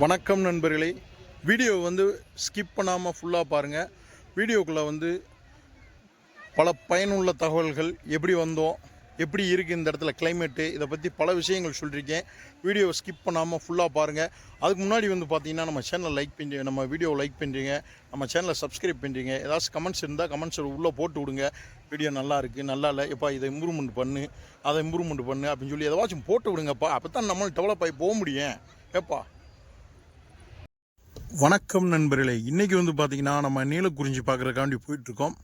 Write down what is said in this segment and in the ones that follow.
வணக்கம் நண்பர்களே. வீடியோ வந்து ஸ்கிப் பண்ணாமல் ஃபுல்லாக பாருங்கள் வீடியோக்குள்ளே வந்து பல பயனுள்ள தகவல்கள் எப்படி வந்தோம் எப்படி இருக்குது இந்த இடத்துல கிளைமேட்டு இதை பற்றி பல விஷயங்கள் சொல்லியிருக்கேன் வீடியோவை ஸ்கிப் பண்ணாமல் ஃபுல்லாக பாருங்கள் அதுக்கு முன்னாடி வந்து பார்த்தீங்கன்னா நம்ம சேனலை லைக் பண்ணுறீங்க நம்ம வீடியோவை லைக் பண்ணுறீங்க நம்ம சேனலை சப்ஸ்கிரைப் பண்ணுறீங்க ஏதாச்சும் கமெண்ட்ஸ் இருந்தால் கமெண்ட்ஸ் உள்ளே போட்டு விடுங்க. வீடியோ நல்லா இருக்குது நல்லா இல்லை எப்பா இதை இம்ப்ரூவ்மெண்ட் பண்ணு அதை இம்ப்ரூவ்மெண்ட் பண்ணு அப்படின்னு சொல்லி எதாச்சும் போட்டு விடுங்கப்பா. அப்போ தான் நம்மளும் டெவலப் ஆகி போக முடியும். ஏப்பா? வணக்கம் நண்பர்களே. இன்றைக்கி வந்து பார்த்திங்கன்னா நம்ம நீலக்குறிஞ்சி பார்க்குறக்காண்டி போயிட்டுருக்கோம்.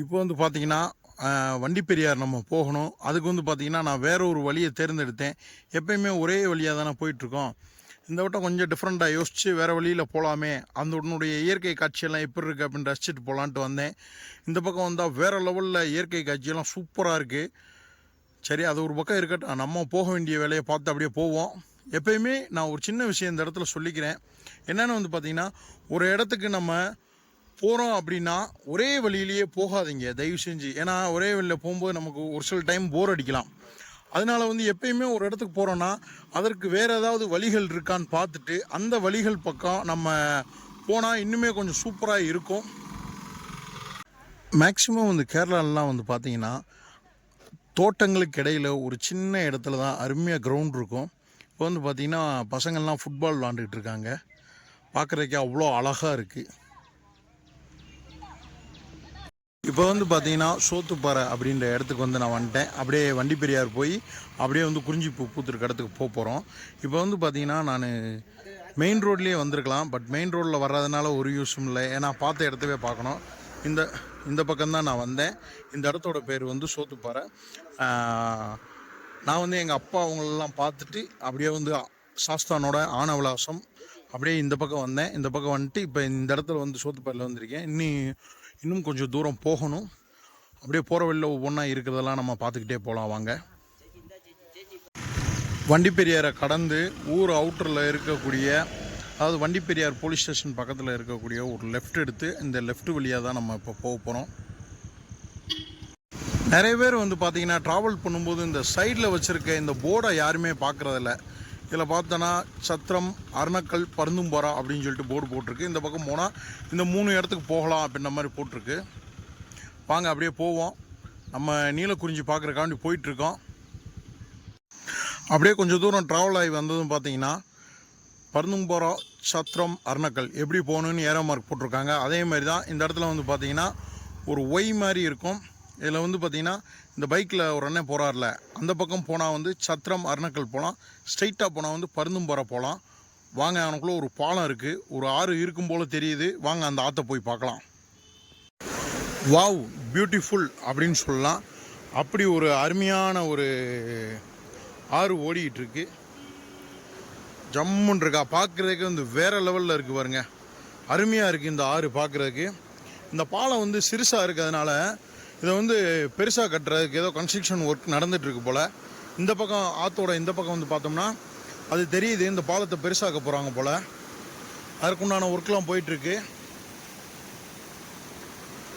இப்போ வந்து பார்த்திங்கன்னா வண்டி வண்டிப்பெரியார் நம்ம போகணும். அதுக்கு வந்து பார்த்திங்கன்னா நான் வேற ஒரு வழியை தேர்ந்தெடுத்தேன். எப்பயுமே ஒரே வழியாக தானே போயிட்டுருக்கோம். இந்த வட்டம் கொஞ்சம் டிஃப்ரெண்ட்டாக யோசித்து வேறு வழியில் போகலாமே அந்த உன்னுடைய இயற்கை காட்சியெல்லாம் எப்படி இருக்குது அப்படின்னு ரசிச்சுட்டு போகலான்ட்டு வந்தேன். இந்த பக்கம் வந்தால் வேறு லெவலில் இயற்கை காட்சியெல்லாம் சூப்பராக இருக்குது சரி அது ஒரு பக்கம் இருக்கட்டும். நம்ம போக வேண்டிய வேலையை பார்த்து அப்படியே போவோம். எப்பயுமே நான் ஒரு சின்ன விஷயம் இந்த இடத்துல சொல்லிக்கிறேன். என்னென்னு வந்து பார்த்தீங்கன்னா ஒரு இடத்துக்கு நம்ம போகிறோம் அப்படின்னா ஒரே வழியிலேயே போகாதீங்க தயவு செஞ்சு. ஏன்னா ஒரே வழியில் போகும்போது நமக்கு ஒரு சில டைம் போர் அடிக்கலாம். அதனால வந்து எப்பயுமே ஒரு இடத்துக்கு போகிறோன்னா அதற்கு வேறு ஏதாவது வழிகள் இருக்கான்னு பார்த்துட்டு அந்த வழிகள் பக்கம் நம்ம போனால் இன்னுமே கொஞ்சம் சூப்பராக இருக்கும். மேக்ஸிமம் வந்து கேரளாலலாம் வந்து பார்த்தீங்கன்னா தோட்டங்களுக்கு இடையில் ஒரு சின்ன இடத்துல தான் அருமையாக கிரவுண்ட் இருக்கும். இப்போ வந்து பார்த்திங்கன்னா பசங்கள்லாம் ஃபுட்பால் விளாண்டுக்கிட்டு இருக்காங்க பார்க்குறதுக்கே அவ்வளோ அழகாக இருக்குது இப்போ வந்து பார்த்தீங்கன்னா சோத்துப்பாறை அப்படின்ற இடத்துக்கு வந்து நான் வந்துட்டேன். அப்படியே வண்டி பெரியார் போய் அப்படியே வந்து குறிஞ்சி பூ பூத்துருக்க இடத்துக்கு போக போகிறோம் இப்போ வந்து பார்த்தீங்கன்னா நான் மெயின் ரோட்லேயே வந்திருக்கலாம். பட் மெயின் ரோட்டில் வர்றதுனால ஒரு யூஸும் இல்லை. ஏன்னா பார்த்த இடத்தவே பார்க்கணும். இந்த இந்த பக்கம்தான் நான் வந்தேன். இந்த இடத்தோட பேர் வந்து சோத்துப்பாறை. நான் வந்து எங்கள் அப்பா அவங்களெல்லாம் பார்த்துட்டு அப்படியே வந்து சாஸ்தானோட ஆனவிலாசம் அப்படியே இந்த பக்கம் வந்தேன். இந்த பக்கம் வந்துட்டு இப்போ இந்த இடத்துல வந்து சோத்துப்பாறையில் வந்திருக்கேன். இன்னும் இன்னும் கொஞ்சம் தூரம் போகணும். அப்படியே போகிற வழியில் ஒவ்வொன்றா இருக்கிறதெல்லாம் நம்ம பார்த்துக்கிட்டே போகலாம் வாங்க. வண்டிப்பெரியாரை கடந்து ஊர் அவுட்டரில் இருக்கக்கூடிய அதாவது வண்டிப்பெரியார் போலீஸ் ஸ்டேஷன் பக்கத்தில் இருக்கக்கூடிய ஒரு லெஃப்ட் எடுத்து இந்த லெஃப்ட் வழியாக தான் நம்ம இப்போ போக போகிறோம் நிறைய பேர் வந்து பார்த்தீங்கன்னா ட்ராவல் பண்ணும்போது இந்த சைடில் வச்சுருக்க இந்த போர்டை யாருமே பார்க்குறதில்ல இதில் பார்த்தோன்னா சத்திரம் அருணக்கல் பருந்தும்பாரா அப்படின்னு சொல்லிட்டு போர்டு போட்டிருக்கு. இந்த பக்கம் போனால் இந்த மூணு இடத்துக்கு போகலாம் அப்படின்ற மாதிரி போட்டிருக்கு. வாங்க அப்படியே போவோம். நம்ம நீலக்குறிஞ்சி பார்க்குறக்காண்டி போயிட்டுருக்கோம். அப்படியே கொஞ்சம் தூரம் ட்ராவல் ஆகி வந்ததும் பார்த்தீங்கன்னா பருந்தும்போரா சத்திரம் அருணக்கல் எப்படி போகணுன்னு ஏரோ மார்க் போட்டிருக்காங்க. அதே மாதிரி தான் இந்த இடத்துல வந்து பார்த்திங்கன்னா ஒரு ஒய் மாதிரி இருக்கும். இதில் வந்து பார்த்திங்கன்னா இந்த பைக்கில் ஒரு அண்ணன் போகிறார்ல அந்த பக்கம் போனால் வந்து சத்திரம் அருணக்கல் போகலாம் ஸ்ட்ரைட்டாக போனால் வந்து பருந்தும்பாறை போகலாம் வாங்க அவனுக்குள்ளே ஒரு பாலம் இருக்குது ஒரு ஆறு இருக்கும் போல் தெரியுது. வாங்க அந்த ஆற்றை போய் பார்க்கலாம். வாவ் பியூட்டிஃபுல் அப்படின்னு சொல்லலாம். அப்படி ஒரு அருமையான ஒரு ஆறு ஓடிக்கிட்டு இருக்கு. இருக்கா. பார்க்குறதுக்கு வந்து வேறு லெவலில் இருக்குது பாருங்க. அருமையாக இருக்குது இந்த ஆறு பார்க்குறதுக்கு. இந்த பாலம் வந்து சிறுசாக இருக்கிறதுனால இதை வந்து பெருசாக கட்டுறதுக்கு ஏதோ கன்ஸ்ட்ரக்ஷன் ஒர்க் நடந்துகிட்ருக்கு போல். இந்த பக்கம் ஆற்றோட இந்த பக்கம் வந்து பார்த்தோம்னா அது தெரியுது இந்த பாலத்தை பெருசாக்க போகிறாங்க போல். அதற்குண்டான ஒர்க்லாம் போயிட்டுருக்கு.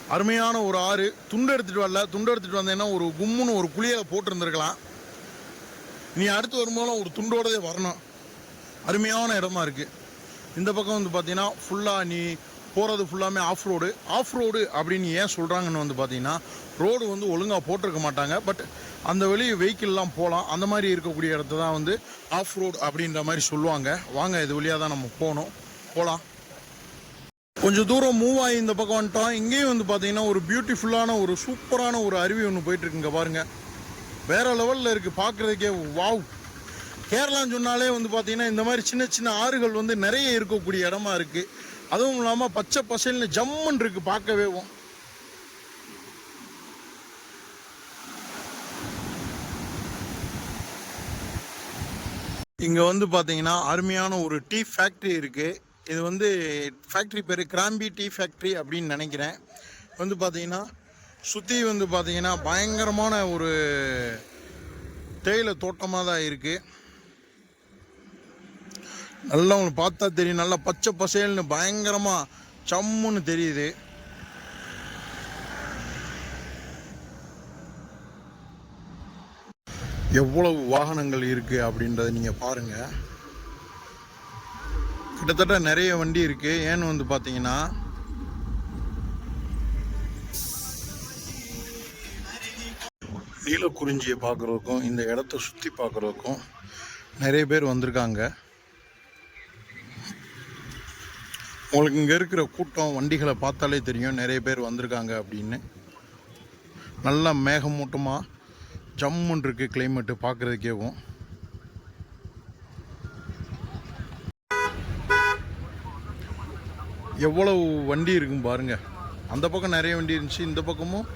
அருமையான ஒரு ஆறு. துண்டு எடுத்துகிட்டு வரல. துண்டு எடுத்துகிட்டு வந்தேன்னா ஒரு கும்முன்னு ஒரு குழியை போட்டிருந்துருக்கலாம். நீ அடுத்து வரும்போது ஒரு துண்டோடதே வரணும். அருமையான இடமா இருக்குது இந்த பக்கம் வந்து பார்த்தீங்கன்னா ஃபுல்லாக நீ போகிறது ஃபுல்லாமே ஆஃப் ரோடு ஆஃப் ரோடு அப்படின்னு ஏன் சொல்கிறாங்கன்னு வந்து பார்த்தீங்கன்னா ரோடு வந்து ஒழுங்காக போட்டிருக்க மாட்டாங்க. பட் அந்த வழி வெஹிக்கிள்லாம் போகலாம். அந்த மாதிரி இருக்கக்கூடிய இடத்த தான் வந்து ஆஃப் ரோடு அப்படின்ற மாதிரி சொல்லுவாங்க. வாங்க இது வழியாக தான் நம்ம போகணும். போகலாம். கொஞ்சம் தூரம் மூவ் ஆகி இந்த பக்கம் வந்துட்டோம். இங்கேயும் வந்து பார்த்தீங்கன்னா ஒரு பியூட்டிஃபுல்லான ஒரு சூப்பரான ஒரு அருவி ஒன்று போயிட்டுருக்குங்க பாருங்க. வேற லெவலில் இருக்குது பார்க்குறதுக்கே வாவ் கேரளான்னு சொன்னாலே வந்து பார்த்தீங்கன்னா இந்த மாதிரி சின்ன சின்ன ஆறுகள் வந்து நிறைய இருக்கக்கூடிய இடமா இருக்குது அதுவும் இல்லாமல் பச்சை பசல்னு ஜம்முன்னு இருக்குது பார்க்கவே இங்கே வந்து பார்த்தீங்கன்னா அருமையான ஒரு டீ ஃபேக்ட்ரி இருக்குது இது வந்து ஃபேக்ட்ரி பேர் கிராம்பி டீ ஃபேக்ட்ரி அப்படின்னு நினைக்கிறேன். வந்து பார்த்தீங்கன்னா சுற்றி வந்து பார்த்தீங்கன்னா பயங்கரமான ஒரு தேயிலை தோட்டமாக தான் இருக்குது நல்லா உங்களுக்கு பார்த்தா தெரியும். நல்லா பச்சை பசேல்னு பயங்கரமாக சம்முன்னு தெரியுது. எவ்வளவு வாகனங்கள் இருக்குது அப்படின்றத நீங்கள் பாருங்கள் கிட்டத்தட்ட நிறைய வண்டி இருக்கு. ஏன்னு வந்து பார்த்தீங்கன்னா நீலக்குறிஞ்சியை பார்க்குறதுக்கும் இந்த இடத்த சுற்றி பார்க்குறதுக்கும் நிறைய பேர் வந்திருக்காங்க. உங்களுக்கு இங்கே இருக்கிற கூட்டம் வண்டிகளை பார்த்தாலே தெரியும். நிறைய பேர் வந்திருக்காங்க அப்படின்னு. நல்லா மேகமூட்டமாக ஜம்முன்னு இருக்கு கிளைமேட்டு பார்க்குறதுக்கேவும் எவ்வளவு வண்டி இருக்கும் பாருங்க. அந்த பக்கம் நிறைய வண்டி இருந்துச்சு இந்த பக்கமும்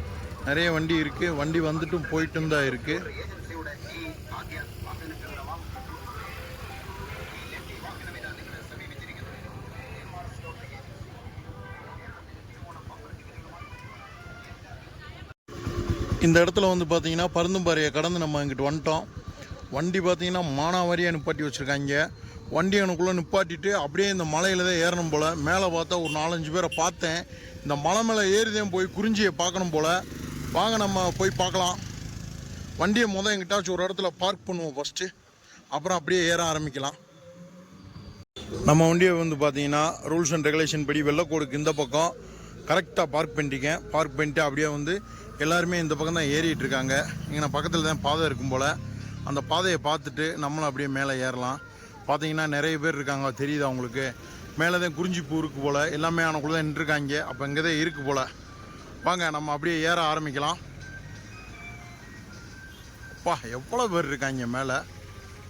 நிறைய வண்டி இருக்குது வண்டி வந்துட்டும் போயிட்டும் தான் இருக்குது இந்த இடத்துல வந்து பார்த்தீங்கன்னா பருந்தும்பாறையை கடந்து நம்ம இங்கிட்டு வந்துட்டோம். வண்டி பார்த்தீங்கன்னா மானாவாரியாக நிப்பாட்டி வச்சுருக்காங்க. வண்டி எனக்குள்ளே நிப்பாட்டிட்டு அப்படியே இந்த மலையில் தான் ஏறணும் போல். மேலே பார்த்தா ஒரு நாலஞ்சு பேரை பார்த்தேன். இந்த மலை மேலே ஏறிதான் போய் குறிஞ்சியை பார்க்கணும் போல். வாங்க நம்ம போய் பார்க்கலாம். வண்டியை முதல் எங்கிட்டாச்சும் ஒரு இடத்துல பார்க் பண்ணுவோம் ஃபஸ்ட்டு அப்புறம் அப்படியே ஏற ஆரம்பிக்கலாம். நம்ம வண்டியை வந்து பார்த்தீங்கன்னா ரூல்ஸ் அண்ட் ரெகுலேஷன் படி வெள்ளக்கோடுக்கு இந்த பக்கம் கரெக்டாக பார்க் பண்ணிட்டீங்க பார்க் பண்ணிட்டு அப்படியே வந்து எல்லாருமே இந்த பக்கம் தான் ஏறிட்டு இருக்காங்க இங்கே பக்கத்தில் தான் பாதை இருக்கும் போல். அந்த பாதையை பார்த்துட்டு நம்மளும் அப்படியே மேலே ஏறலாம். பார்த்தீங்கன்னா நிறைய பேர் இருக்காங்க. தெரியுதா அவங்களுக்கு மேலே தான் குறிஞ்சிப்பூ இருக்கு போல். எல்லாமே ஆனக்குள்ளே தான் நின்றுருக்காங்க. அப்போ இங்கே தான் இருக்குது போல். வாங்க நம்ம அப்படியே ஏற ஆரம்பிக்கலாம். அப்பா எவ்வளோ பேர் இருக்காங்க மேலே?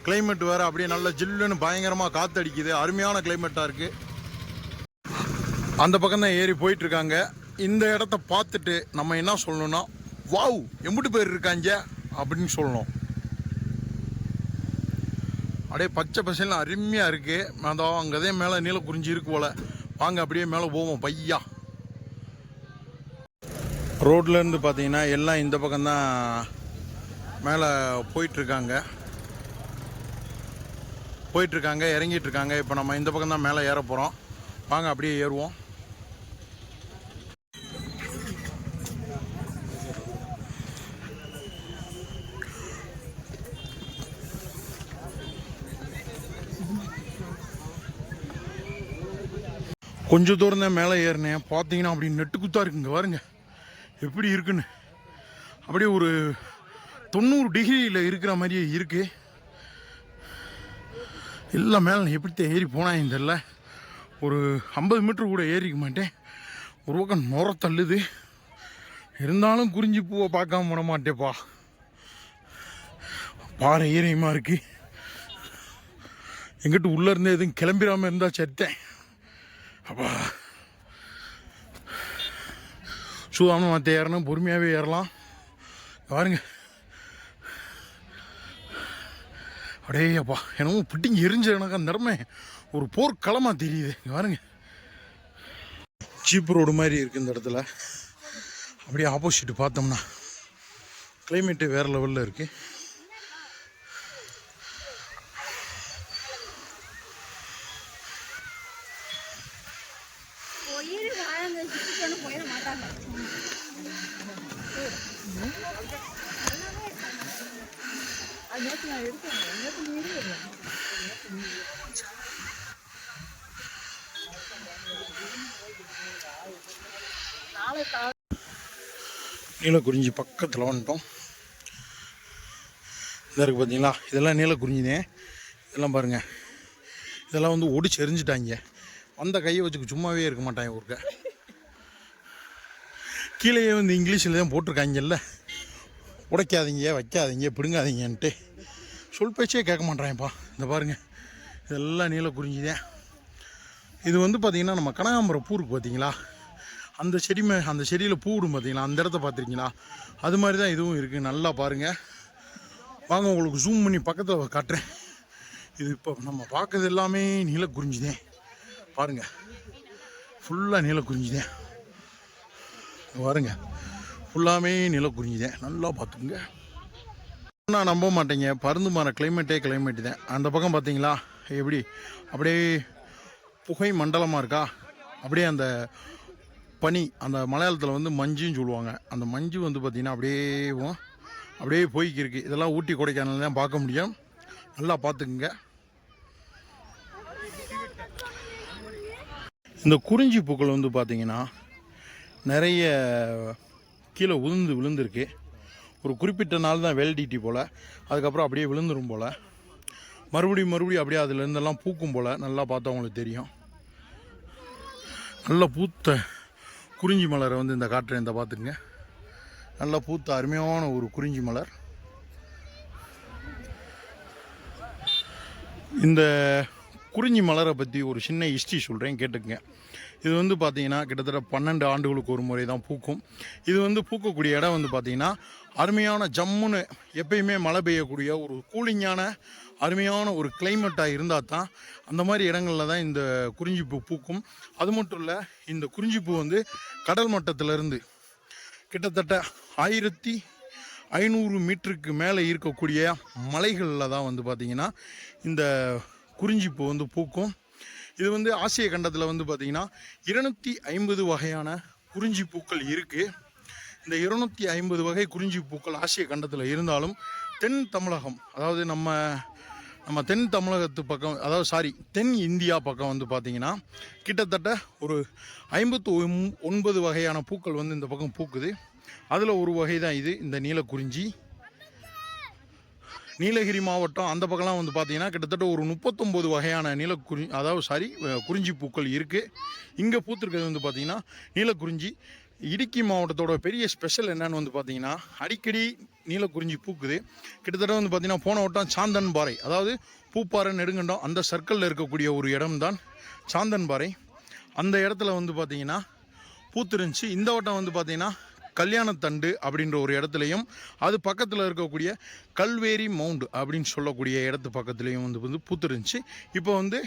கிளைமேட் வேறு அப்படியே நல்ல ஜில்லுன்னு பயங்கரமாக காற்றடிக்குது அருமையான கிளைமேட்டாக இருக்குது அந்த பக்கம் தான் ஏறி போயிட்டுருக்காங்க. இந்த இடத்த பார்த்துட்டு நம்ம என்ன சொல்லணும்னா வாவ் எம்பிட்டு பேர் இருக்காங்க அப்படின்னு சொல்லணும். அப்படியே பச்சை பசங்க அருமையாக இருக்குது அதோ அங்கதே மேலே நீல குறிஞ்சி இருக்கு போல. வாங்க அப்படியே மேலே போவோம் பையா. ரோட்லேருந்து பார்த்தீங்கன்னா எல்லாம் இந்த பக்கம்தான் மேலே போயிட்டுருக்காங்க. போயிட்டுருக்காங்க இறங்கிட்டு இருக்காங்க இப்போ நம்ம இந்த பக்கம் தான் மேலே ஏற போகிறோம் வாங்க அப்படியே ஏறுவோம். கொஞ்சம் தூரம் தான் மேலே ஏறினேன். பார்த்தீங்கன்னா அப்படி நெட்டு குத்தா இருக்குங்க பாருங்க. எப்படி இருக்குன்னு. அப்படியே ஒரு தொண்ணூறு டிகிரியில் இருக்கிற மாதிரியே இருக்கு. எல்லாம் மேலே எப்படித்தான் ஏறி போனாங்க தெரில ஒரு ஐம்பது மீட்ரு கூட ஏறிக்க மாட்டேன். ஒரு பக்கம் நுர தள்ளுது. இருந்தாலும் குறிஞ்சி பூவை பார்க்காம விட மாட்டேப்பா. பாறை ஈரியமாக இருக்குது எங்கிட்ட உள்ளேருந்து எதுவும் கிளம்பிடாமல் இருந்தால் செத்தேன். அப்பா. சூதாமல் மற்ற ஏறணும் பொறுமையாகவே ஏறலாம். பாருங்க. அடே அப்பா என்னமோ பிட்டிங்க எரிஞ்ச எனக்கு அந்த இடமே ஒரு போர்க்களமாக தெரியுது. இங்கே பாருங்க. சீப் ரோடு மாதிரி இருக்குது இந்த இடத்துல. அப்படியே ஆப்போசிட் பார்த்தோம்னா கிளைமேட்டு வேறு லெவலில் இருக்குது போயிரு வாழங்க சுத்திட்டு போயிட மாட்டாங்க. நேற்று நான் எடுத்தேன் நேற்று நீ நாளை நீலக்குறிஞ்சி பக்கத்தில் வந்துட்டோம். இதாக இருக்குது பார்த்தீங்களா இதெல்லாம் நீலக்குறிஞ்சினே. இதெல்லாம் பாருங்கள் இதெல்லாம் வந்து ஒடிச்சு எரிஞ்சிட்டாங்க வந்த கையை வச்சுக்க சும்மாவே இருக்க மாட்டாங்க ஊருக்கு கீழேயே வந்து இங்கிலீஷில் தான் போட்டிருக்காங்கல்ல. உடைக்காதீங்க வைக்காதீங்க பிடுங்காதீங்கன்ட்டு சொல் பேச்சே கேட்க மாட்டாங்கப்பா இந்த பாருங்கள் இதெல்லாம் நீல குறிஞ்சிதான். இது வந்து பார்த்திங்கன்னா நம்ம கனகாம்பரம் பூருக்கு பார்த்தீங்களா அந்த செடி மே அந்த செடியில் பூ விடும் பார்த்தீங்களா அந்த இடத்த பார்த்துருக்கீங்களா அது மாதிரி தான் இதுவும் இருக்குது நல்லா பாருங்கள் வாங்க உங்களுக்கு ஜூம் பண்ணி பக்கத்தில் காட்டுறேன். இது இப்போ நம்ம பார்க்கறது எல்லாமே நீல குறிஞ்சிதேன். பாருங்கள் ஃபுல்லாக நீலக்குறிஞ்சிதேன் பாருங்க. ஃபுல்லாமே நீலக்குறிஞ்சிதேன் நல்லா பார்த்துக்குங்க. நான் நம்ப மாட்டேங்க. பருந்து மாற கிளைமேட்டே கிளைமேட்டு தான் அந்த பக்கம் பார்த்தீங்களா எப்படி? அப்படியே புகை மண்டலமாக இருக்கா? அப்படியே அந்த பனி அந்த மலையாளத்தில் வந்து மஞ்சுன்னு சொல்லுவாங்க. அந்த மஞ்சு வந்து பார்த்திங்கன்னா அப்படியே அப்படியே போய்க்கு இருக்குது இதெல்லாம் ஊட்டி கொடைக்கானல் தான் பார்க்க முடியும். நல்லா பார்த்துக்குங்க. இந்த குறிஞ்சி பூக்கள் வந்து பார்த்தீங்கன்னா நிறைய கீழே உளுந்து விழுந்திருக்கு. ஒரு குறிப்பிட்ட நாள் தான் வேலிடிட்டி போல் அதுக்கப்புறம் அப்படியே விழுந்துரும் போல். மறுபடியும் மறுபடியும் அப்படியே அதுலேருந்தெல்லாம் பூக்கும் போல் நல்லா பார்த்தா உங்களுக்கு தெரியும். நல்லா பூத்த குறிஞ்சி மலரை வந்து இந்த காற்றை இந்த பார்த்துக்குங்க. நல்லா பூத்த அருமையான ஒரு குறிஞ்சி மலர். இந்த குறிஞ்சி மலரை பற்றி ஒரு சின்ன ஹிஸ்ட்ரி சொல்கிறேன் கேட்டுக்கங்க. இது வந்து பார்த்திங்கன்னா கிட்டத்தட்ட பன்னெண்டு ஆண்டுகளுக்கு ஒரு முறை தான் பூக்கும். இது வந்து பூக்கக்கூடிய இடம் வந்து பார்த்திங்கன்னா அருமையான ஜம்முன்னு எப்பயுமே மழை பெய்யக்கூடிய ஒரு கூலிங்கான அருமையான ஒரு கிளைமேட்டாக இருந்தால் தான் அந்த மாதிரி இடங்களில் தான் இந்த குறிஞ்சி பூ பூக்கும். அது மட்டும் இல்லை இந்த குறிஞ்சிப்பூ வந்து கடல் மட்டத்திலிருந்து கிட்டத்தட்ட ஆயிரத்தி ஐநூறு மீட்டருக்கு மேலே இருக்கக்கூடிய மலைகளில் தான் வந்து பார்த்திங்கன்னா இந்த குறிஞ்சிப்பூ வந்து பூக்கும். இது வந்து ஆசிய கண்டத்தில் வந்து பார்த்திங்கன்னா இருநூற்றி ஐம்பது வகையான குறிஞ்சி பூக்கள் இருக்குது இந்த இருநூற்றி ஐம்பது வகை குறிஞ்சி பூக்கள் ஆசிய கண்டத்தில் இருந்தாலும் தென் தமிழகம் அதாவது நம்ம நம்ம தென் தமிழகத்து பக்கம் அதாவது சாரி தென் இந்தியா பக்கம் வந்து பார்த்திங்கன்னா கிட்டத்தட்ட ஒரு ஐம்பத்து ஒன்பது வகையான பூக்கள் வந்து இந்த பக்கம் பூக்குது. அதில் ஒரு வகை தான் இது இந்த நீலக்குறிஞ்சி. நீலகிரி மாவட்டம் அந்த பக்கம்லாம் வந்து பார்த்தீங்கன்னா கிட்டத்தட்ட ஒரு முப்பத்தொம்போது வகையான நீலக்குறி அதாவது சாரி குறிஞ்சி பூக்கள் இருக்குது இங்கே பூத்திருக்கிறது வந்து பார்த்தீங்கன்னா நீலக்குறிஞ்சி இடுக்கி மாவட்டத்தோட பெரிய ஸ்பெஷல் என்னன்னு வந்து பார்த்தீங்கன்னா அடிக்கடி நீலக்குறிஞ்சி பூக்குது. கிட்டத்தட்ட வந்து பார்த்தீங்கன்னா போன வட்டம் சாந்தன் பாறை அதாவது பூப்பாறை நெடுங்கண்டம் அந்த சர்க்கிளில் இருக்கக்கூடிய ஒரு இடம் தான் சாந்தன் பாறை அந்த இடத்துல வந்து பார்த்தீங்கன்னா பூத்துருந்துச்சு. இந்த வட்டம் வந்து பார்த்தீங்கன்னா கல்யாணத்தண்டு அப்படின்ற ஒரு இடத்துலையும் அது பக்கத்தில் இருக்கக்கூடிய கல்வேரி மவுண்ட் அப்படின்னு சொல்லக்கூடிய இடத்து பக்கத்துலேயும் வந்து வந்து பூத்துருந்துச்சு. இப்போ வந்து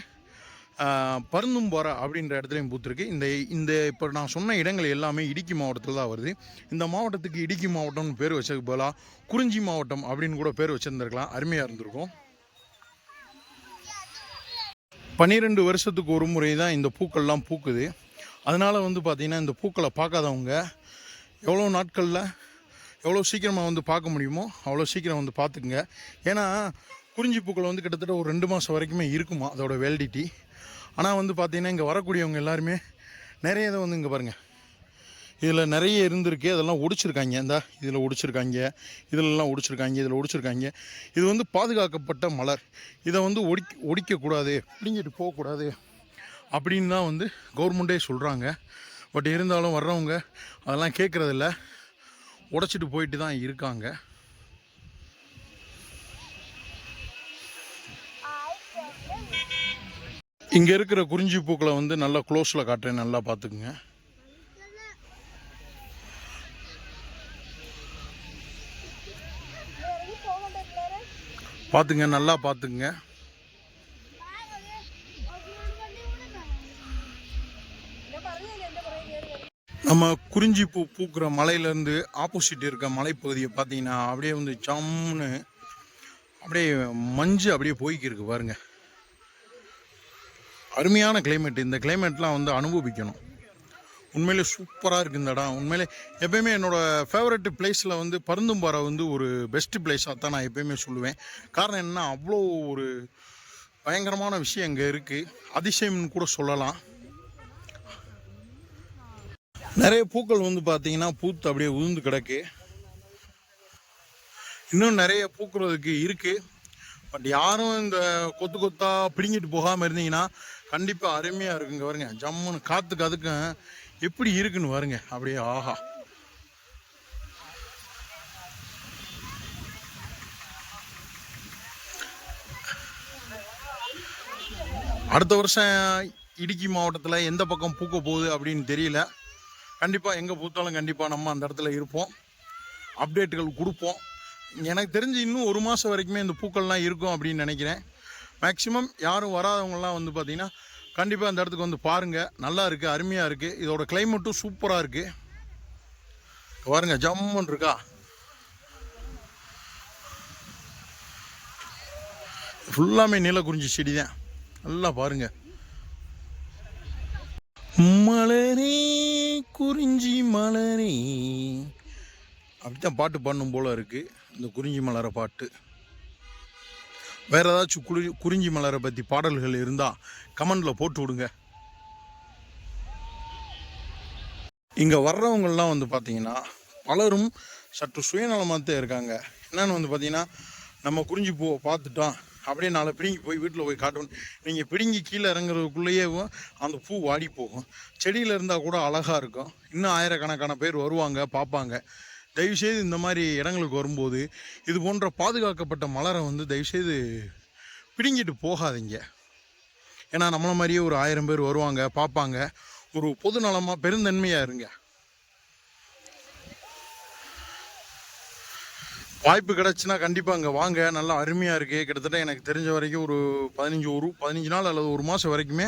பருந்தும் பருந்தும்பாறை அப்படின்ற இடத்துலையும் பூத்துருக்கு. இந்த இந்த இப்போ நான் சொன்ன இடங்கள் எல்லாமே இடுக்கி மாவட்டத்தில் தான் வருது. இந்த மாவட்டத்துக்கு இடுக்கி மாவட்டம்னு பேர் வச்சதுக்கு பதிலாக குறிஞ்சி மாவட்டம் அப்படின்னு கூட பேர் வச்சுருந்துருக்கலாம். அருமையாக இருந்திருக்கும். பன்னிரெண்டு வருஷத்துக்கு ஒரு முறை தான் இந்த பூக்கள்லாம் பூக்குது. அதனால் வந்து பார்த்திங்கன்னா இந்த பூக்களை பார்க்காதவங்க எவ்வளோ நாட்களில் எவ்வளோ சீக்கிரமாக வந்து பார்க்க முடியுமோ அவ்வளோ சீக்கிரம் வந்து பார்த்துக்குங்க. ஏன்னா குறிஞ்சி பூக்கள் வந்து கிட்டத்தட்ட ஒரு ரெண்டு மாதம் வரைக்குமே இருக்குமா அதோட வேலிடிட்டி ஆனால் வந்து பார்த்திங்கன்னா இங்கே வரக்கூடியவங்க எல்லாருமே நிறைய இதை வந்து இங்கே பாருங்கள் இதில் நிறைய இருந்திருக்கு. அதெல்லாம் ஒடிச்சிருக்காங்க. இந்த இதில் ஒடிச்சிருக்காங்க. இதிலெல்லாம் ஒடிச்சிருக்காங்க. இதில் ஒடிச்சிருக்காங்க. இது வந்து பாதுகாக்கப்பட்ட மலர். இதை வந்து ஒடிக்க ஒடிக்கக்கூடாது பிடிங்கிட்டு போகக்கூடாது அப்படின்னு தான் வந்து கவர்மெண்ட்டே சொல்கிறாங்க பட் இருந்தாலும் வர்றவங்க அதெல்லாம் கேட்குறதில்ல உடச்சிட்டு போயிட்டு தான் இருக்காங்க. இங்கே இருக்கிற குறிஞ்சி பூக்களை வந்து நல்லா க்ளோஸில் காட்டுறேன். நல்லா பார்த்துக்குங்க. பார்த்துங்க நல்லா பார்த்துக்குங்க. நம்ம குறிஞ்சி பூ பூக்கிற மலையிலேருந்து ஆப்போசிட் இருக்க மலைப்பகுதியை பார்த்தீங்கன்னா அப்படியே வந்து ஜம்முன்னு அப்படியே மஞ்சு அப்படியே போய்க்கு இருக்கு பாருங்க. அருமையான கிளைமேட் இந்த கிளைமேட்லாம் வந்து அனுபவிக்கணும். உண்மையிலே சூப்பராக இருக்குது இந்த இடம். உண்மையிலே எப்பயுமே என்னோடய ஃபேவரட் பிளேஸில் வந்து பருந்தும்பாறை வந்து ஒரு பெஸ்ட் பிளேஸாக தான் நான் எப்பயுமே சொல்லுவேன். காரணம் என்ன அவ்வளோ ஒரு பயங்கரமான விஷயம் இங்கே இருக்குது அதிசயம்னு கூட சொல்லலாம். நிறைய பூக்கள் வந்து பார்த்தீங்கன்னா பூத்து அப்படியே உதிர்ந்து கிடக்கு. இன்னும் நிறைய பூக்குறதுக்கு இருக்கு. பட் யாரும் இந்த கொத்து கொத்தா பிடுங்கிட்டு போகாமல் இருந்தீங்கன்னா கண்டிப்பாக அருமையாக இருக்குங்க வருங்க ஜம்முன்னு காற்றுக்கு அதுக்கும் எப்படி இருக்குன்னு பாருங்க. அப்படியே ஆஹா. அடுத்த வருஷம் இடுக்கி மாவட்டத்தில் எந்த பக்கம் பூக்க போகுது அப்படின்னு தெரியல. கண்டிப்பாக எங்கே பூத்தாலும் கண்டிப்பாக நம்ம அந்த இடத்துல இருப்போம். அப்டேட்டுகள் கொடுப்போம். எனக்கு தெரிஞ்சு இன்னும் ஒரு மாதம் வரைக்குமே இந்த பூக்கள்லாம் இருக்கும் அப்படின்னு நினைக்கிறேன். மேக்ஸிமம் யாரும் வராதவங்கலாம் வந்து பார்த்திங்கன்னா கண்டிப்பாக அந்த இடத்துக்கு வந்து பாருங்கள் நல்லா இருக்குது அருமையாக இருக்குது இதோட கிளைமேட்டும் சூப்பராக இருக்குது பாருங்க ஜம்முன்னு இருக்கா? ஃபுல்லாமே நீலக்குறிஞ்சி செடி தான் நல்லா பாருங்கள் மலரே குறிஞ்சி மலரே. அப்படித்தான் பாட்டு பாடணும் போல இருக்கு. இந்த குறிஞ்சி மலரை பாட்டு. வேற ஏதாச்சும் குறி குறிஞ்சி மலரை பற்றி பாடல்கள் இருந்தால் கமெண்டில் போட்டு விடுங்க. இங்கே வர்றவங்கள்லாம் வந்து பார்த்திங்கன்னா பலரும் சற்று சுயநலமாக தான் இருக்காங்க. என்னன்னு வந்து பார்த்திங்கன்னா நம்ம குறிஞ்சி பூவை பார்த்துட்டோம் அப்படியே நாளை பிடுங்கி போய் வீட்டில் போய் காட்டணும் நீங்கள் பிடுங்கி கீழே இறங்குறதுக்குள்ளேயே அந்த பூ வாடி போகும். செடியில் இருந்தால் கூட அழகாக இருக்கும். இன்னும் ஆயிரக்கணக்கான பேர் வருவாங்க பார்ப்பாங்க. தயவுசெய்து இந்த மாதிரி இடங்களுக்கு வரும்போது இது போன்ற பாதுகாக்கப்பட்ட மலரை வந்து தயவுசெய்து பிடுங்கிட்டு போகாதீங்க. ஏன்னா நம்மளை மாதிரியே ஒரு ஆயிரம் பேர் வருவாங்க பார்ப்பாங்க. ஒரு பொது நலமாக பெருந்தன்மையாக இருங்க. வாய்ப்பு கிடச்சுன்னா கண்டிப்பாக அங்கே வாங்க. நல்லா அருமையாக இருக்குது கிட்டத்தட்ட எனக்கு தெரிஞ்ச வரைக்கும் ஒரு பதினஞ்சு ஒரு பதினஞ்சு நாள் அல்லது ஒரு மாதம் வரைக்குமே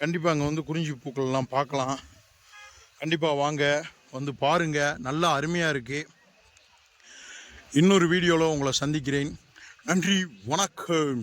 கண்டிப்பாக அங்கே வந்து குறிஞ்சி பூக்கள்லாம் பார்க்கலாம். கண்டிப்பாக வாங்க. வந்து பாருங்கள் நல்லா அருமையாக இருக்குது இன்னொரு வீடியோவில் உங்களை சந்திக்கிறேன். நன்றி. வணக்கம்.